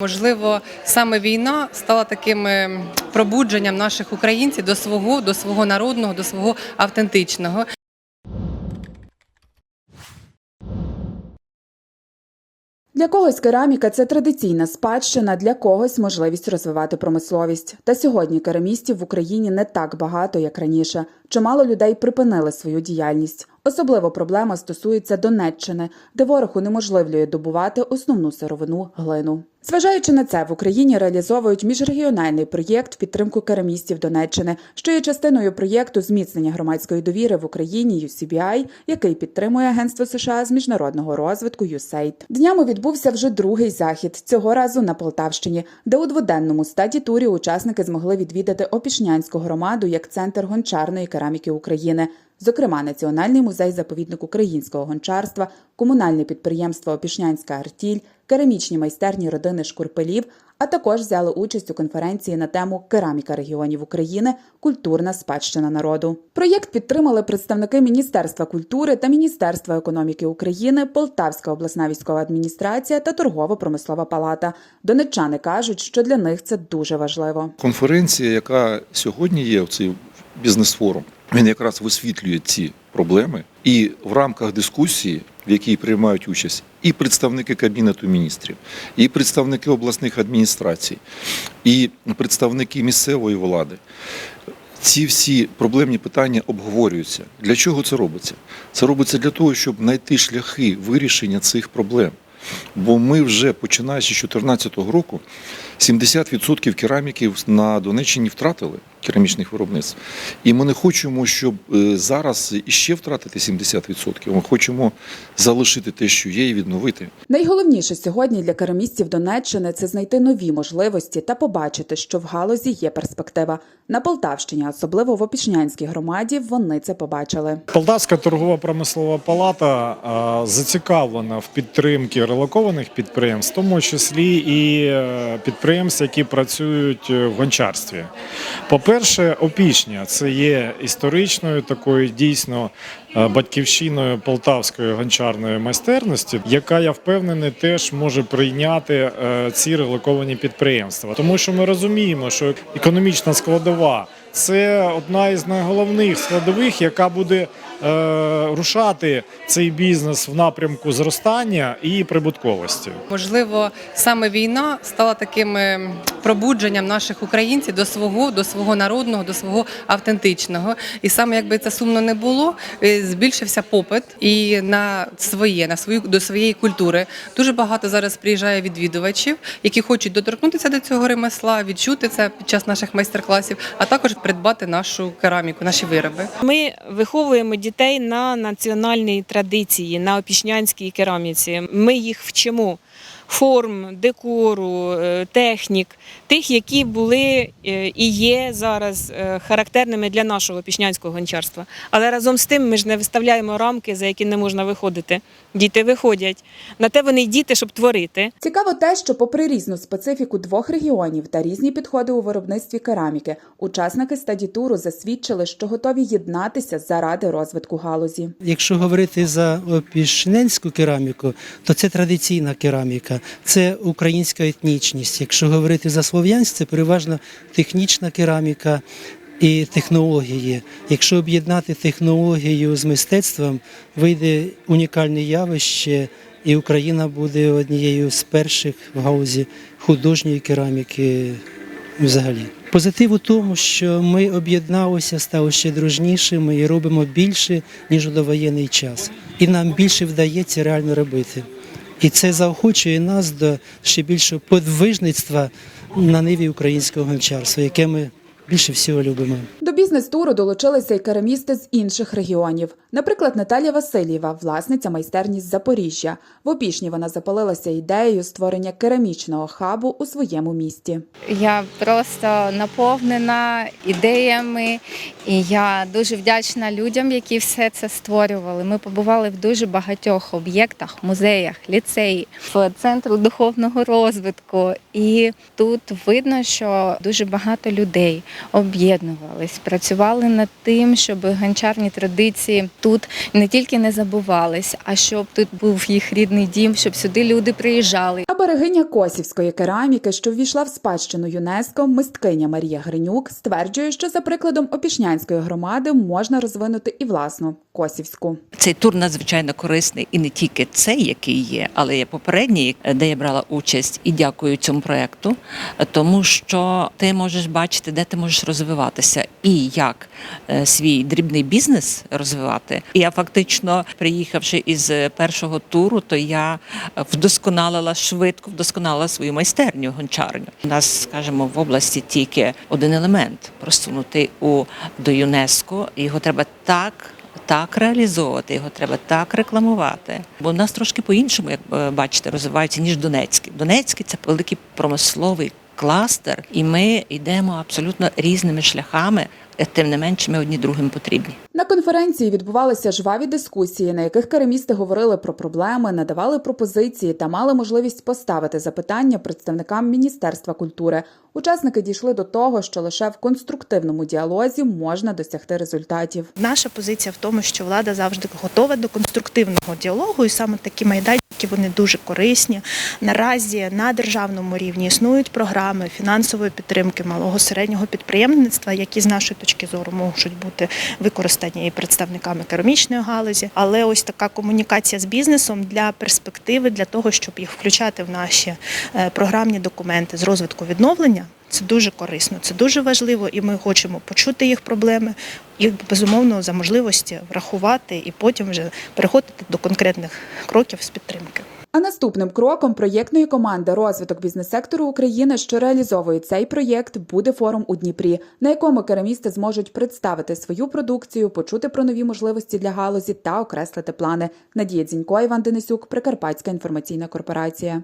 Можливо, саме війна стала таким е, пробудженням наших українців до свого, до свого народного, до свого автентичного. Для когось кераміка це традиційна спадщина, для когось можливість розвивати промисловість. Та сьогодні керамістів в Україні не так багато, як раніше. Чимало людей припинили свою діяльність. Особливо проблема стосується Донеччини, де ворог унеможливлює добувати основну сировину глину. Зважаючи на це, в Україні реалізовують міжрегіональний проєкт в підтримку керамістів Донеччини, що є частиною проєкту зміцнення громадської довіри в Україні UCBI, який підтримує Агентство США з міжнародного розвитку USAID. Днями відбувся вже другий захід цього разу на Полтавщині, де у дводенному стаді турі учасники змогли відвідати Опішнянську громаду як центр гончарної кераміки України. Зокрема, Національний музей заповідник українського гончарства, комунальне підприємство Опішнянська артіль, керамічні майстерні родини Шкурпелів, а також взяли участь у конференції на тему Кераміка регіонів України культурна спадщина народу. Проєкт підтримали представники Міністерства культури та Міністерства економіки України, Полтавська обласна військова адміністрація та торгово-промислова палата. Донеччани кажуть, що для них це дуже важливо. Конференція, яка сьогодні є, в цей бізнес-форум, він якраз висвітлює ці проблеми, і в рамках дискусії, в якій приймають участь і представники кабінету міністрів, і представники обласних адміністрацій, і представники місцевої влади. Ці всі проблемні питання обговорюються. Для чого це робиться? Це робиться для того, щоб знайти шляхи вирішення цих проблем. Бо ми вже починаючи з 2014 року 70% кераміків на Донеччині втратили керамічних виробництв. І ми не хочемо, щоб е, зараз іще втратити 70%. Ми хочемо залишити те, що є, і відновити. Найголовніше сьогодні для керамістів Донеччини це знайти нові можливості та побачити, що в галузі є перспектива. На Полтавщині, особливо в Опішнянській громаді, вони це побачили. Полтавська торгова промислова палата зацікавлена в підтримці релокованих підприємств, в тому числі і е, підприємств, які працюють е, в гончарстві. По-перше, опішня це є історичною такою дійсно е, батьківщиною полтавської гончарної майстерності, яка я впевнений теж може прийняти е, ці релоковані підприємства, тому що ми розуміємо, що економічна складова. Це одна із найголовних складових, яка буде е, рушати цей бізнес в напрямку зростання і прибутковості. Можливо, саме війна стала таким е, пробудженням наших українців до свого, до свого народного, до свого автентичного. І саме якби це сумно не було, е, збільшився попит і на своє, на свою до своєї культури. Дуже багато зараз приїжджає відвідувачів, які хочуть доторкнутися до цього ремесла, відчути це під час наших майстер-класів, а також придбати нашу кераміку, наші вироби. Ми виховуємо дітей на національній традиції, на опішнянській кераміці. Ми їх вчимо форм, декору, е, технік, тих, які були е, і є зараз е, характерними для нашого опішнянського гончарства. Але разом з тим ми ж не виставляємо рамки, за які не можна виходити. Діти виходять. На те вони й діти, щоб творити. Цікаво те, що, попри різну специфіку двох регіонів та різні підходи у виробництві кераміки, учасники стадітуру засвідчили, що готові єднатися заради розвитку галузі. Якщо говорити за опішненську кераміку, то це традиційна кераміка, це українська етнічність. Якщо говорити за слов'янськ, це переважно технічна кераміка і технології. Якщо об'єднати технологію з мистецтвом, вийде унікальне явище, і Україна буде однією з перших в галузі художньої кераміки взагалі. Позитив у тому, що ми об'єдналися, стали ще дружнішими і робимо більше, ніж у довоєнний час. І нам більше вдається реально робити. І це заохочує нас до ще більшого подвижництва на ниві українського гончарства, яке ми більше всього любимо. Бізнес-туру долучилися й керамісти з інших регіонів. Наприклад, Наталія Васильєва, власниця майстерні з Запоріжжя. В Опішні вона запалилася ідеєю створення керамічного хабу у своєму місті. Я просто наповнена ідеями, і я дуже вдячна людям, які все це створювали. Ми побували в дуже багатьох об'єктах, музеях, ліцеї, в центру духовного розвитку. І тут видно, що дуже багато людей об'єднувались, працювали над тим, щоб гончарні традиції тут не тільки не забувались, а щоб тут був їх рідний дім, щоб сюди люди приїжджали. Берегиня косівської кераміки, що ввійшла в спадщину ЮНЕСКО, мисткиня Марія Гринюк, стверджує, що за прикладом Опішнянської громади можна розвинути і власну косівську. Цей тур надзвичайно корисний і не тільки цей, який є, але є попередній, де я брала участь і дякую цьому проекту, тому що ти можеш бачити, де ти можеш розвиватися і як е, свій дрібний бізнес розвивати. Я фактично, приїхавши із першого туру, то я вдосконалила швидко, вдосконалила свою майстерню гончарню. У нас, скажімо, в області тільки один елемент просунутий у до ЮНЕСКО. Його треба так так реалізовувати, його треба так рекламувати. Бо у нас трошки по-іншому, як е, бачите, розвиваються, ніж Донецький. Донецький це великий промисловий кластер, і ми йдемо абсолютно різними шляхами. Е, Тим не менше, ми одні другим потрібні. На конференції відбувалися жваві дискусії, на яких керамісти говорили про проблеми, надавали пропозиції та мали можливість поставити запитання представникам Міністерства культури. Учасники дійшли до того, що лише в конструктивному діалозі можна досягти результатів. Наша позиція в тому, що влада завжди готова до конструктивного діалогу, і саме такі майданчики вони дуже корисні. Наразі на державному рівні існують програми фінансової підтримки малого середнього підприємництва, які з нашої точки зору можуть бути використані і представниками керамічної галузі. Але ось така комунікація з бізнесом для перспективи, для того, щоб їх включати в наші е, програмні документи з розвитку відновлення. Це дуже корисно, це дуже важливо, і ми хочемо почути їх проблеми і безумовно за можливості врахувати і потім вже переходити до конкретних кроків з підтримки. А наступним кроком проєктної команди розвиток бізнес-сектору України, що реалізовує цей проєкт, буде форум у Дніпрі, на якому керамісти зможуть представити свою продукцію, почути про нові можливості для галузі та окреслити плани. Надія Дзінько, Іван Денисюк, Прикарпатська інформаційна корпорація.